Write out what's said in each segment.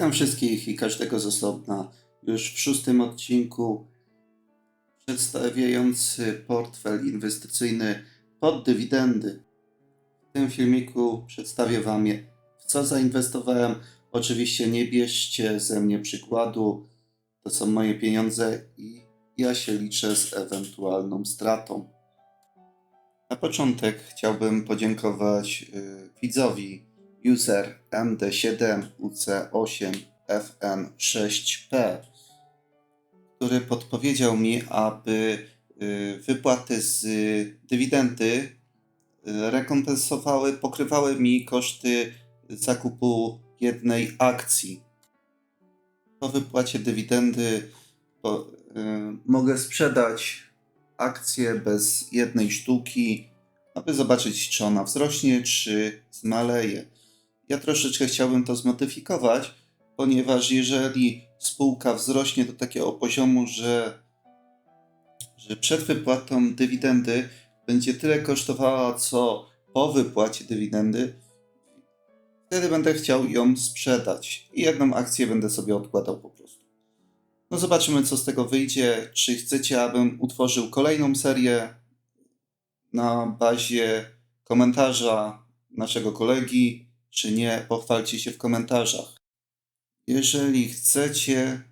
Witam wszystkich i każdego z osobna już w szóstym odcinku przedstawiający portfel inwestycyjny pod dywidendy. W tym filmiku przedstawię Wam w co zainwestowałem. Oczywiście nie bierzcie ze mnie przykładu, to są moje pieniądze i ja się liczę z ewentualną stratą. Na początek chciałbym podziękować y, widzowi user MD7UC8FN6P, który podpowiedział mi, aby y, wypłaty z dywidendy y, rekompensowały, pokrywały mi koszty zakupu jednej akcji. Po wypłacie dywidendy po, y, mogę sprzedać akcję bez jednej sztuki, aby zobaczyć, czy ona wzrośnie, czy zmaleje. Ja troszeczkę chciałbym to zmodyfikować, ponieważ jeżeli spółka wzrośnie do takiego poziomu, że, że przed wypłatą dywidendy będzie tyle kosztowała, co po wypłacie dywidendy, wtedy będę chciał ją sprzedać i jedną akcję będę sobie odkładał po prostu. No zobaczymy, co z tego wyjdzie. Czy chcecie, abym utworzył kolejną serię na bazie komentarza naszego kolegi, czy nie? Pochwalcie się w komentarzach. Jeżeli chcecie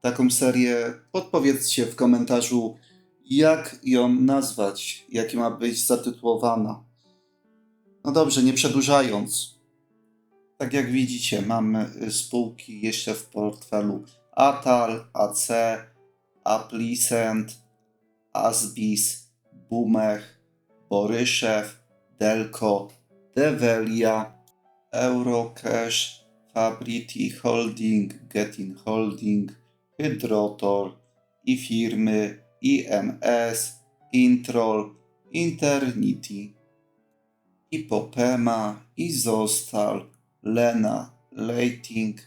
taką serię, podpowiedzcie w komentarzu, jak ją nazwać, jak ma być zatytułowana. No dobrze, nie przedłużając. Tak jak widzicie, mamy y, spółki jeszcze w portfelu Atal, AC, Applicent, Asbis, Bumech, Boryszew, Delco, Develia, Eurocash, Fabrity Holding, Getin Holding, Hydrotor i firmy IMS, Introl, Internity, Ipopema, Izostal, Lena, Leiting,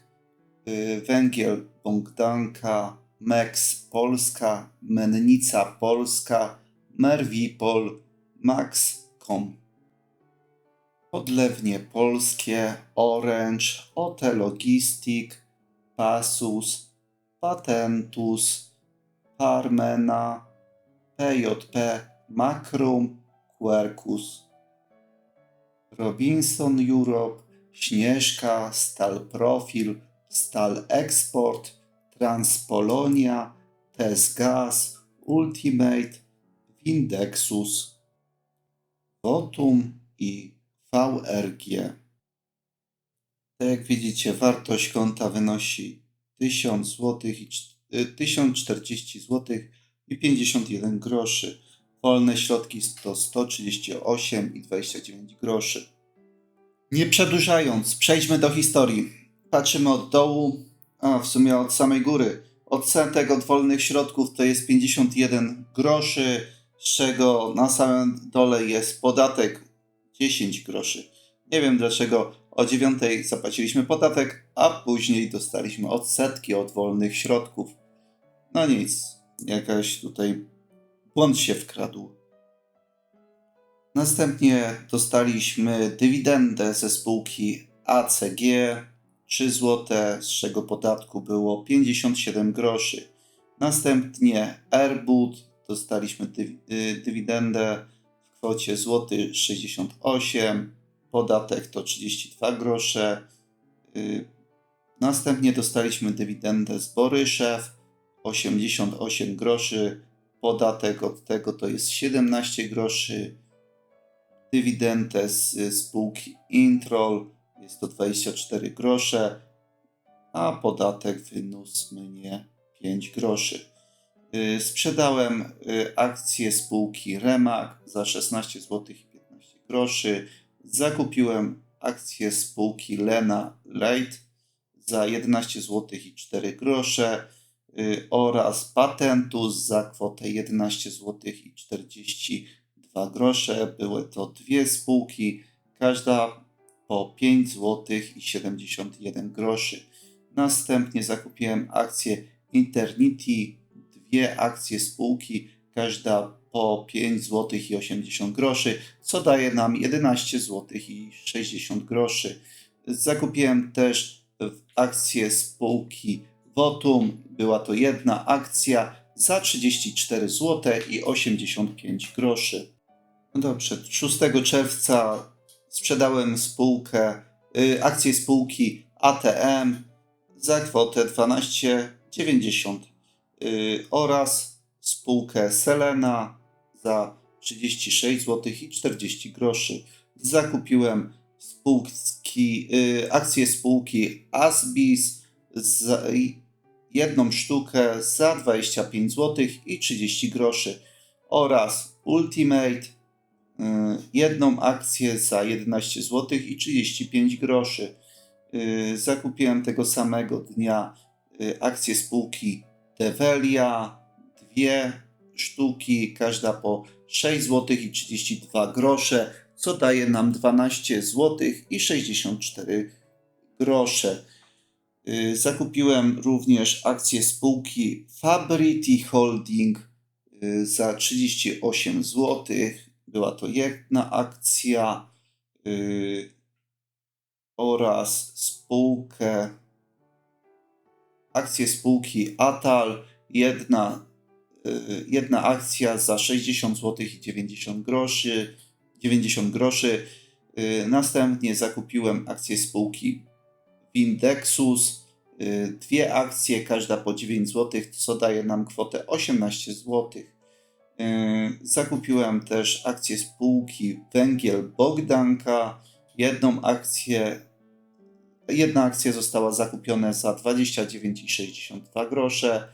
y, Węgiel Bogdanka, Mex Polska, Mennica Polska, Merwipol, Maxcom. Podlewnie Polskie, Orange, OT Logistic, Pasus, Patentus, Parmena, PJP, Macrum, Quercus. Robinson Europe, Śnieżka, Stal Profil, Stal Export, Transpolonia, TES Gas, Ultimate, Windexus, Votum i VRG. Tak jak widzicie, wartość konta wynosi 1000 zł i cz- y, 1040 zł i 51 groszy. Wolne środki to 138,29 groszy. Nie przedłużając, przejdźmy do historii. Patrzymy od dołu, a w sumie od samej góry. Odsetek od wolnych środków to jest 51 groszy, z czego na samym dole jest podatek 10 groszy. Nie wiem dlaczego o 9 zapłaciliśmy podatek, a później dostaliśmy odsetki od wolnych środków. No nic, jakaś tutaj błąd się wkradł. Następnie dostaliśmy dywidendę ze spółki ACG 3 zł, z czego podatku było 57 groszy. Następnie Airbud dostaliśmy y, dywidendę kwocie złoty 68, podatek to 32 grosze. Y, Następnie dostaliśmy dywidendę z Boryszew 88 groszy, podatek od tego to jest 17 groszy. Dywidendę z spółki Introl jest to 24 grosze, a podatek wyniósł mnie 5 groszy. Y, Sprzedałem y, akcje spółki Remak za 16 zł i 15 groszy. Zakupiłem akcje spółki Lena Light za 11 zł i 4 grosze y, oraz Patentus za kwotę 11 zł i 42 grosze. Były to dwie spółki, każda po 5 zł i 71 groszy. Następnie zakupiłem akcje Internity, dwie akcje spółki, każda po 5 zł i 80 groszy, co daje nam 11 zł i 60 groszy. Zakupiłem też akcję spółki Votum. Była to jedna akcja za 34 zł i 85 groszy. No dobrze, 6 czerwca sprzedałem spółkę, y, akcję spółki ATM za kwotę 12,90 y, oraz spółkę Selena za 36 zł i 40 groszy. Zakupiłem spółki, y, akcję spółki Asbis za jedną sztukę za 25 zł i 30 groszy oraz Ultimate y, jedną akcję za 11 zł i 35 groszy. Y, Zakupiłem tego samego dnia y, akcję spółki Develia, dwie sztuki, każda po 6 zł i 32 grosze, co daje nam 12 zł i 64 grosze. Y, Zakupiłem również akcję spółki Fabrity Holding y, za 38 zł. Była to jedna akcja y, oraz spółkę, akcję spółki Atal, jedna, y, jedna akcja za 60 zł i 90 groszy. 90 groszy. Y, Następnie zakupiłem akcję spółki Windexus, y, dwie akcje, każda po 9 zł, co daje nam kwotę 18 zł. Zakupiłem też akcję spółki Węgiel Bogdanka, jedną akcję, jedna akcja została zakupiona za 29,62 grosze.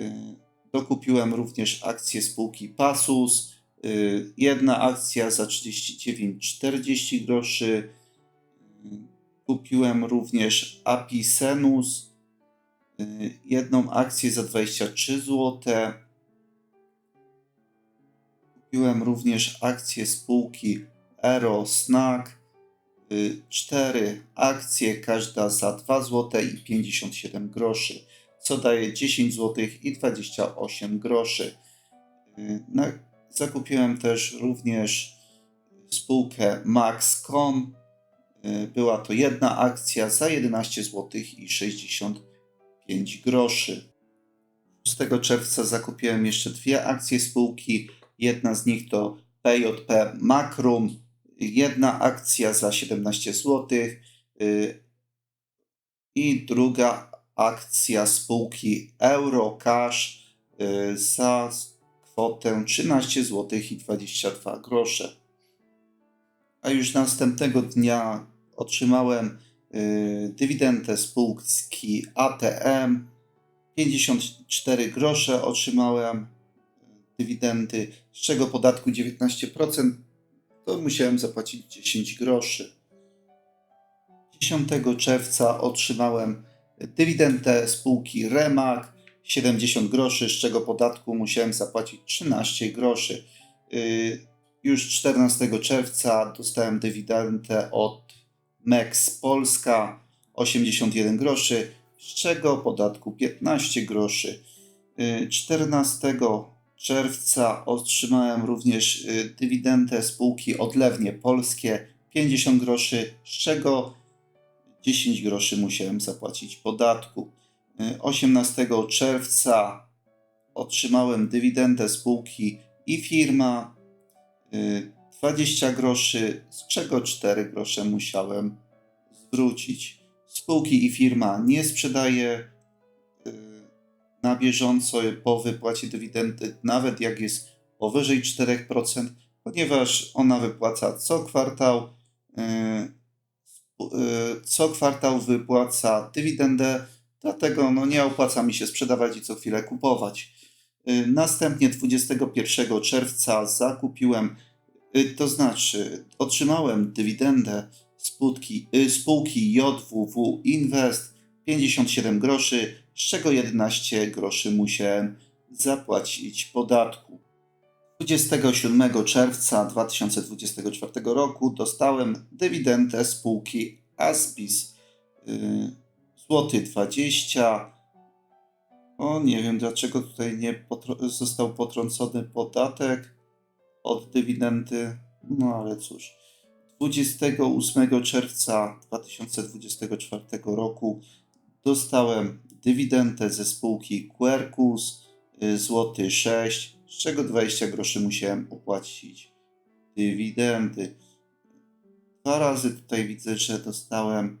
Y, Dokupiłem również akcję spółki Pasus, y, jedna akcja za 39,40 groszy. Y, Kupiłem również Apisenus, y, jedną akcję za 23 zł. Kupiłem również akcję spółki Aero Snack, y, cztery akcje, każda za 2 zł i 57 groszy, co daje 10 zł i 28 groszy. Y, zakupiłem też również spółkę Maxcom, Y, Była to jedna akcja za 11 zł i 65 groszy. 6 czerwca zakupiłem jeszcze dwie akcje spółki. Jedna z nich to PJP Makrum. Jedna akcja za 17 zł y, i druga akcja spółki Eurocash y, za kwotę 13 zł i 22 grosze a już następnego dnia otrzymałem y, dywidendę spółki ATM. 54 grosze otrzymałem dywidendy, z czego podatku 19%, to musiałem zapłacić 10 groszy. 10 czerwca otrzymałem dywidendę spółki Remak 70 groszy, z czego podatku musiałem zapłacić 13 groszy. Y, już 14 czerwca dostałem dywidendę od Mex Polska 81 groszy, z czego podatku 15 groszy. Y, 14 czerwca otrzymałem również y, dywidendę spółki Odlewnie Polskie 50 groszy, z czego 10 groszy musiałem zapłacić podatku. Y, 18 czerwca otrzymałem dywidendę spółki i firma 20 groszy, z czego 4 grosze musiałem zwrócić. Spółki i firma nie sprzedaje y, na bieżąco po wypłacie dywidendy, nawet jak jest powyżej 4%, ponieważ ona wypłaca co kwartał. y, y, Co kwartał wypłaca dywidendę, dlatego no nie opłaca mi się sprzedawać i co chwilę kupować. Y, Następnie 21 czerwca zakupiłem, to znaczy otrzymałem dywidendę spółki, spółki JWW Invest 57 groszy, z czego 11 groszy musiałem zapłacić podatku. 27 czerwca 2024 roku dostałem dywidendę spółki Asbis y, złoty 20 o, nie wiem dlaczego tutaj nie został potrącony podatek od dywidendy. No ale cóż. 28 czerwca 2024 roku dostałem dywidendę ze spółki Quercus y, złoty 6, z czego 20 groszy musiałem opłacić dywidendy. Dwa razy tutaj widzę, że dostałem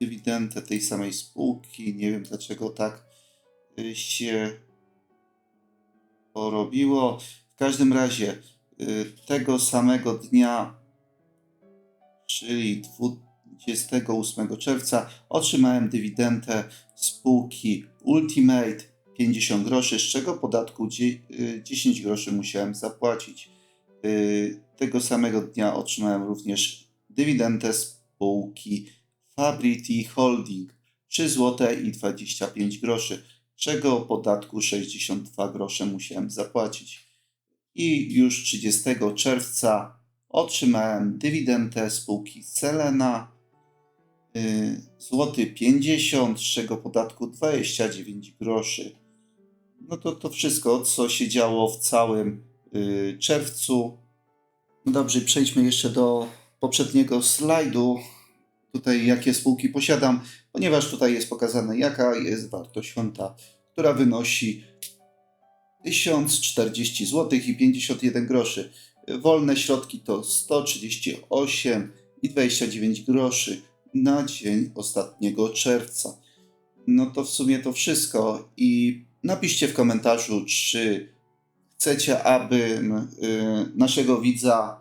dywidendę tej samej spółki. Nie wiem dlaczego tak y, się porobiło. W każdym razie y, tego samego dnia, czyli 28 czerwca, otrzymałem dywidendę spółki Ultimate 50 groszy, z czego podatku dzie- y, 10 groszy musiałem zapłacić. Y, Tego samego dnia otrzymałem również dywidendę spółki Fabrity Holding 3 zł i 25 groszy, czego podatku 62 grosze musiałem zapłacić. I już 30 czerwca otrzymałem dywidendę spółki Selena y, złoty 50, z czego podatku 29 groszy. No to to wszystko, co się działo w całym y, czerwcu. No dobrze, przejdźmy jeszcze do poprzedniego slajdu. Tutaj jakie spółki posiadam, ponieważ tutaj jest pokazane jaka jest wartość konta, która wynosi 1040 zł i 51 groszy. Wolne środki to 138 i 29 groszy na dzień ostatniego czerwca. No to w sumie to wszystko i napiszcie w komentarzu, czy chcecie, abym y, naszego widza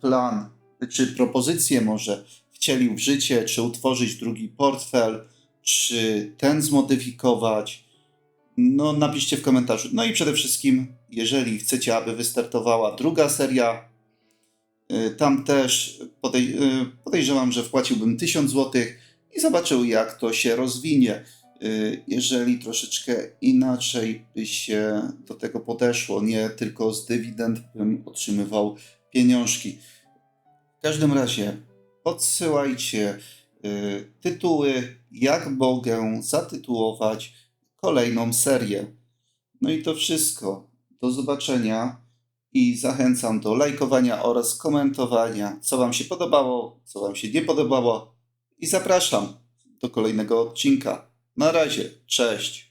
plan, czy propozycję może wcielił w życie, czy utworzyć drugi portfel, czy ten zmodyfikować. No, napiszcie w komentarzu. No i przede wszystkim, jeżeli chcecie, aby wystartowała druga seria, tam też podej- y, podejrzewam, że wpłaciłbym 1000 zł i zobaczył, jak to się rozwinie. Y, Jeżeli troszeczkę inaczej by się do tego podeszło, nie tylko z dywidend bym otrzymywał pieniążki. W każdym razie podsyłajcie y, tytuły, jak mogę zatytułować kolejną serię. No i to wszystko. Do zobaczenia i zachęcam do lajkowania oraz komentowania, co Wam się podobało, co Wam się nie podobało. I zapraszam do kolejnego odcinka. Na razie, cześć.